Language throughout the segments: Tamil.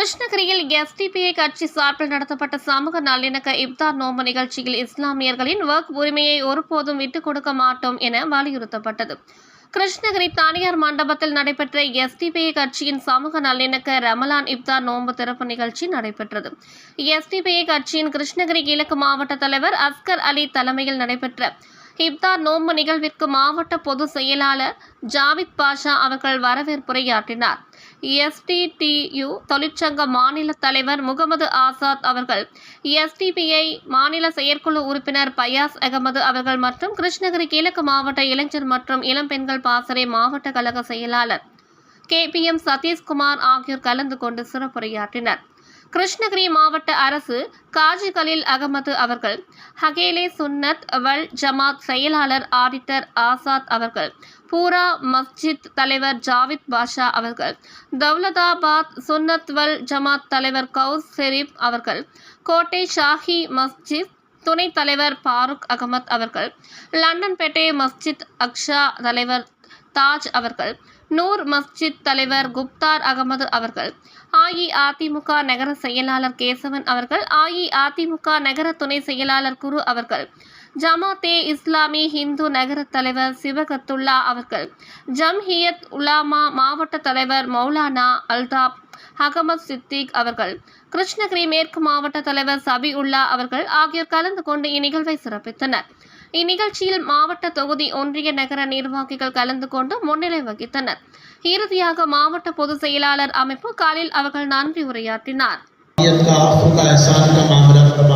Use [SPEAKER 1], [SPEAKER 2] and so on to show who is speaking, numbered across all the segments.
[SPEAKER 1] கிருஷ்ணகிரியில் எஸ்டிபிஐ கட்சி சார்பில் நடத்தப்பட்ட சமூக நல்லிணக்க இப்தார் நோம்பு நிகழ்ச்சியில் இஸ்லாமியர்களின் ஒர்க் உரிமையை ஒருபோதும் விட்டுக் கொடுக்க மாட்டோம் என வலியுறுத்தப்பட்டது. கிருஷ்ணகிரி தனியார் மண்டபத்தில் நடைபெற்ற எஸ்டிபிஐ கட்சியின் சமூக நல்லிணக்க ரமலான் இப்தார் நோன்பு திறப்பு நிகழ்ச்சி நடைபெற்றது. எஸ்டிபிஐ கட்சியின் கிருஷ்ணகிரி கிழக்கு மாவட்ட தலைவர் அஸ்கர் அலி தலைமையில் நடைபெற்ற இப்தார் நோன்பு நிகழ்விற்கு மாவட்ட பொதுச் செயலாளர் ஜாவித் பாஷா அவர்கள் வரவேற்புரையாற்றினார். எஸ்டிடியு தொழிற்சங்க மாநில தலைவர் முகமது ஆசாத் அவர்கள். எஸ்டிபிஐ மாநில செயற்குழு உறுப்பினர் பயாஸ் அகமது அவர்கள் மற்றும் கிருஷ்ணகிரி கிழக்கு மாவட்ட இளைஞர் மற்றும் இளம்பெண்கள் பாசறை மாவட்ட கழக செயலாளர் கே பி எம் சதீஷ்குமார் ஆகியோர் கலந்து கொண்டு சிறப்புரையாற்றினர். கிருஷ்ணகிரி மாவட்ட அரசு காஜி கலீல் அகமது அவர்கள் ஹகேலே சுன்னத் வல் ஜமாத் செயலாளர் ஆடிட்டர் ஆசாத் அவர்கள் பூரா மஸ்ஜித் தலைவர் ஜாவித் பாஷா அவர்கள் தௌலதாபாத் சுன்னத் வல் ஜமாத் தலைவர் கவுஸ் ஷெரீப் அவர்கள் கோட்டை ஷாஹி மஸ்ஜித் துணைத் தலைவர் பாருக் அகமத் அவர்கள் லண்டன்பேட்டை மஸ்ஜித் அக்ஷா தலைவர் தாஜ் அவர்கள் நூர் மஸ்ஜித் தலைவர் குப்தார் அகமது அவர்கள் அஇஅதிமுக நகர செயலாளர் கேசவன் அவர்கள் அஇஅதிமுக நகர துணை செயலாளர் குரு அவர்கள் ஜமாத்தே இஸ்லாமி ஹிந்து நகர தலைவர் சிவகத்துல்லா அவர்கள் ஜம்ஹியத் உலாமா மாவட்ட தலைவர் மௌலானா அல்தாப் அகமது சித்திக் அவர்கள் கிருஷ்ணகிரி மேற்கு மாவட்ட தலைவர் சபி உல்லா அவர்கள் ஆகியோர் கலந்து கொண்டு இந்நிகழ்வை சிறப்பித்தனர். இந்நிகழ்ச்சியில் மாவட்ட தொகுதி ஒன்றிய நகர நிர்வாகிகள் கலந்து கொண்டு முன்னிலை வகித்தனர் இறுதியாக மாவட்ட பொதுச் செயலாளர் அமைப்பு காலில் அவர்கள் நன்றி உரையாற்றினார்
[SPEAKER 2] नीयत का आफू का एहसान का मामला फरमा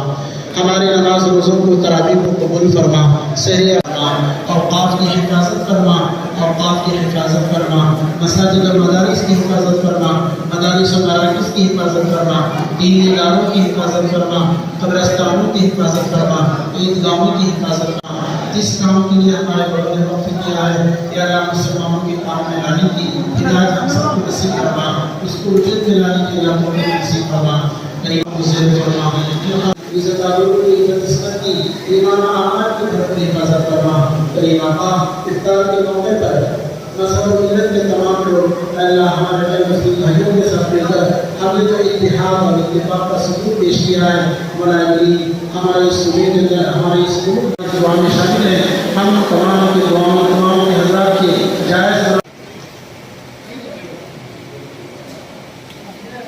[SPEAKER 2] हमारे नमाज रोज़ों को तरावी को कबूल फरमा सही फरमा औकाफ की हिफाजत फरमा औकाफ की हिफाजत फरमा मसाजिद और मदारिस की हिफाजत फरमा मदारिस मराकज़ की हिफाजत फरमा दीन इदारों की हिफाजत फरमा, कब्रस्तानों की हिफाजत फरमा ईदगाहों की हिफाजत फरमा। जिस काम के लिए हमारे बड़ों ने वक्त किया है, या अल्लाह मुसलमानों के काम में लाने की हिदायत हम सबको नसीब फरमा, उसको उजत में लाने की अल्लाह को नसीब फरमा। करीब उसे फरमा इज्जतदारों की इज़्ज़त की ईमान आमार की तरफ़ हिफाजत फरमा। करीम आका, इफ्तार के मौके पर मज़हब मिलत के तमाम लोग, अल्लाह हमारे भाइयों जो इतिहाद और इत्तेफाक का सबूत पेश किया है। मौलाना हमारे इस उम्मीद के हमारे इस ग्रुप में शामिल है। हम तमाम के तमाम तमाम